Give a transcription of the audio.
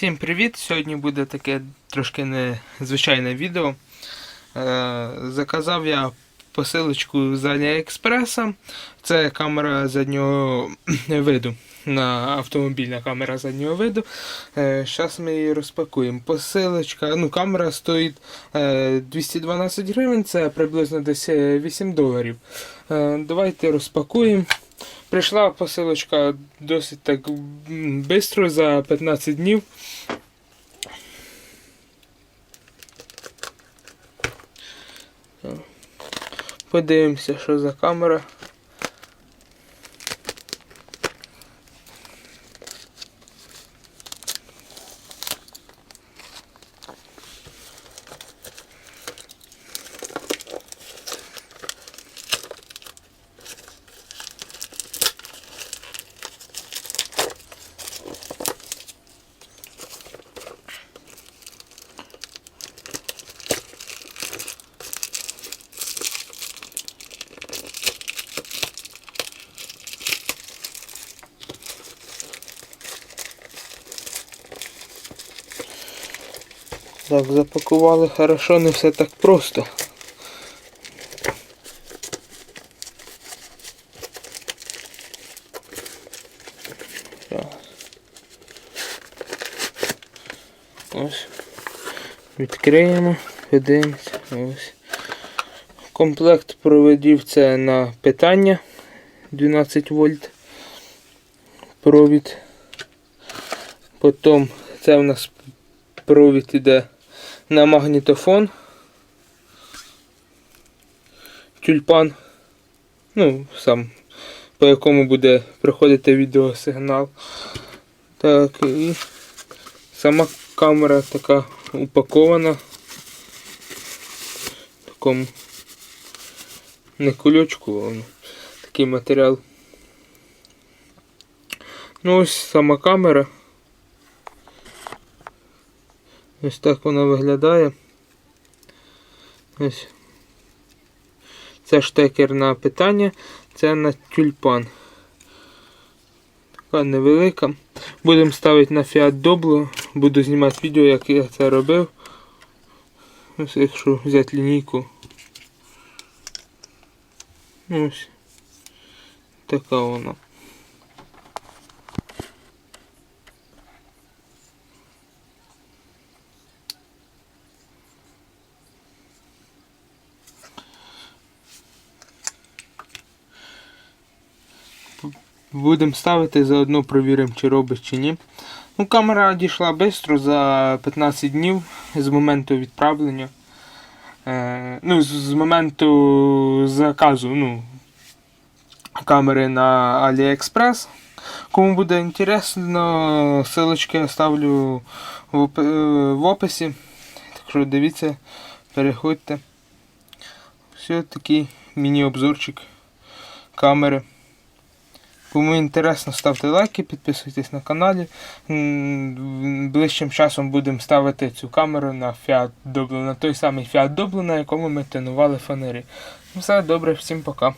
Всім привіт! Сьогодні буде таке трошки незвичайне відео. Е, заказав я посилочку з Аліекспреса. Це камера заднього виду. На автомобільна камера заднього виду. Зараз ми її розпакуємо. Посилочка, ну камера стоїть е, 212 гривень, це приблизно десь е, 8 доларів. Е, давайте розпакуємо. Прийшла посилочка досить так швидко, за 15 днів. Подивимося, що за камера. Так, запакували хорошо, не все так просто. Ось. Відкриємо, подивимося. Ось. Комплект проводів це на питання 12 вольт. Провід. Потім це в нас провід іде на магнітофон. Тюльпан. Ну, сам, по якому буде проходити відеосигнал. Так, і сама камера така упакована. В такому не кульочку, а такий матеріал. Ну ось сама камера. Ось так вона виглядає. Ось. Це штекер на питання, це на тюльпан. Така невелика. Будемо ставити на Fiat Doblo. Буду знімати відео, як я це робив. Ось якщо взяти лінійку. Ось. Така вона. Будемо ставити, заодно провіримо, чи робить, чи ні. Ну, камера дійшла швидко за 15 днів з моменту відправлення. Е, ну, з, моменту заказу ну, камери на AliExpress. Кому буде інтересно, ссылочки я ставлю в, е, в описі. Так що дивіться, переходьте. Все, такий міні-обзорчик камери. Кому інтересно, ставте лайки, підписуйтесь на каналі. Ближчим часом будемо ставити цю камеру на Fiat Doblo, на той самий Fiat Doblo, на якому ми тренували фанери. Все добре, всім пока.